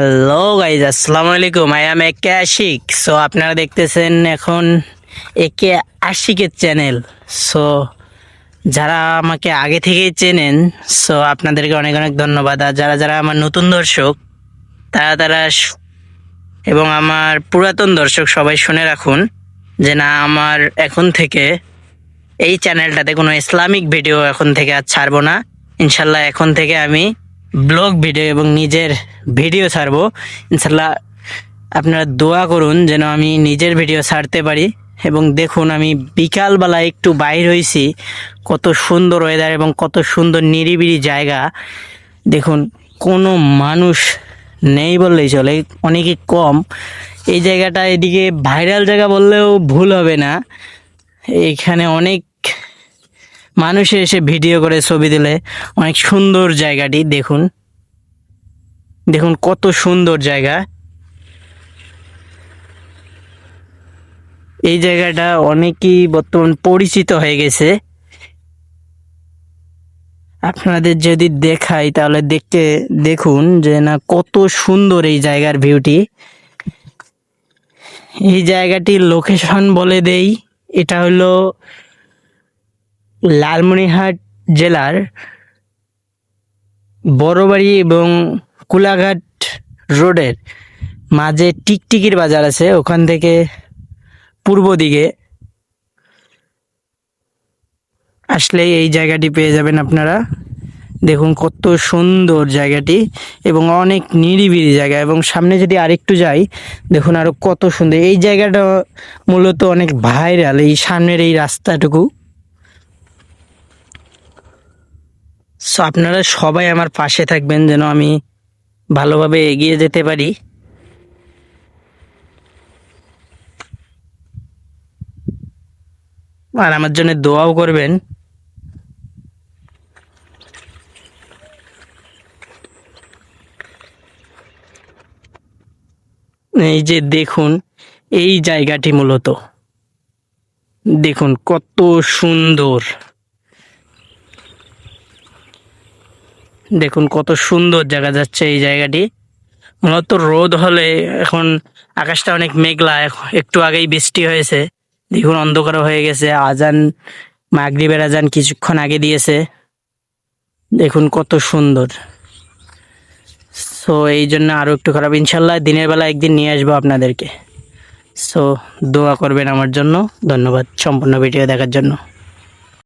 Hello guys আসসালামু আলাইকুম I am একে আশিক সো আপনারা দেখতেছেন এখন একে আশিকের চ্যানেল সো যারা আমাকে আগে থেকেই চেনেন সো আপনাদেরকে অনেক অনেক ধন্যবাদ। আর যারা যারা আমার নতুন দর্শক, তারা তারা এবং আমার পুরাতন দর্শক সবাই শুনে রাখুন যে না, আমার এখন থেকে এই চ্যানেলটাতে কোনো ইসলামিক ভিডিও এখন থেকে আর ছাড়বো না। ইনশাল্লাহ এখন থেকে আমি ব্লগ ভিডিও এবং নিজের ভিডিও ছাড়বো। ইনশাল্লাহ আপনারা দোয়া করুন যেন আমি নিজের ভিডিও ছাড়তে পারি এবং দেখুন আমি বিকালবেলা একটু বাইর হয়েছি, কত সুন্দর ওয়েদার এবং কত সুন্দর নিরিবিলি জায়গা। দেখুন, কোনো মানুষ নেই বললেই চলে অনেকই কম। এই জায়গাটা এদিকে ভাইরাল জায়গা বললেও ভুল হবে না। এখানে অনেক মানুষে এসে ভিডিও করে ছবি দিলে অনেক সুন্দর জায়গাটি দেখুন। দেখুন কত সুন্দর জায়গা। এই জায়গাটা অনেকই বর্তমান পরিচিত হয়ে গেছে। আপনাদের যদি দেখাই তাহলে দেখতে দেখুন যে না কত সুন্দর এই জায়গার ভিউটি। এই জায়গাটির লোকেশন বলে দেই, এটা হলো লালমনিরহাট জেলার বড়বাড়ি এবং কুলাঘাট রোডের মাঝে টিকটিকির বাজার আছে। ওখান থেকে পূর্ব দিকে আসলেই এই জায়গাটি পেয়ে যাবেন আপনারা। দেখুন কত সুন্দর জায়গাটি এবং অনেক নিরিবিলি জায়গা এবং সামনে যদি আরেকটু যাই, দেখুন আরও কত সুন্দর। এই জায়গাটা মূলত অনেক ভাইরাল, এই সামনের এই রাস্তাটুকু। সো আপনারা সবাই আমার পাশে থাকবেন যেন আমি ভালোভাবে এগিয়ে যেতে পারি। আর আমার জন্য দোয়াও করবেন। এই যে দেখুন, এই জায়গাটি মূলত। দেখুন কত সুন্দর। দেখুন কত সুন্দর জায়গা যাচ্ছে এই জায়গাটি। মূলত রোদ হলে এখন আকাশটা অনেক মেঘলা একটু আগেই বৃষ্টি হয়েছে। দেখুন অন্ধকার হয়ে গেছে। আজান, মাগরিবের আজান কিছুক্ষণ আগে দিয়েছে। দেখুন কত সুন্দর। সো এই জন্য আরও একটু খারাপ। ইনশাল্লাহ দিনের বেলা একদিন নিয়ে আসব আপনাদেরকে। সো দোয়া করবেন আমার জন্য। ধন্যবাদ সম্পূর্ণ ভিডিও দেখার জন্য।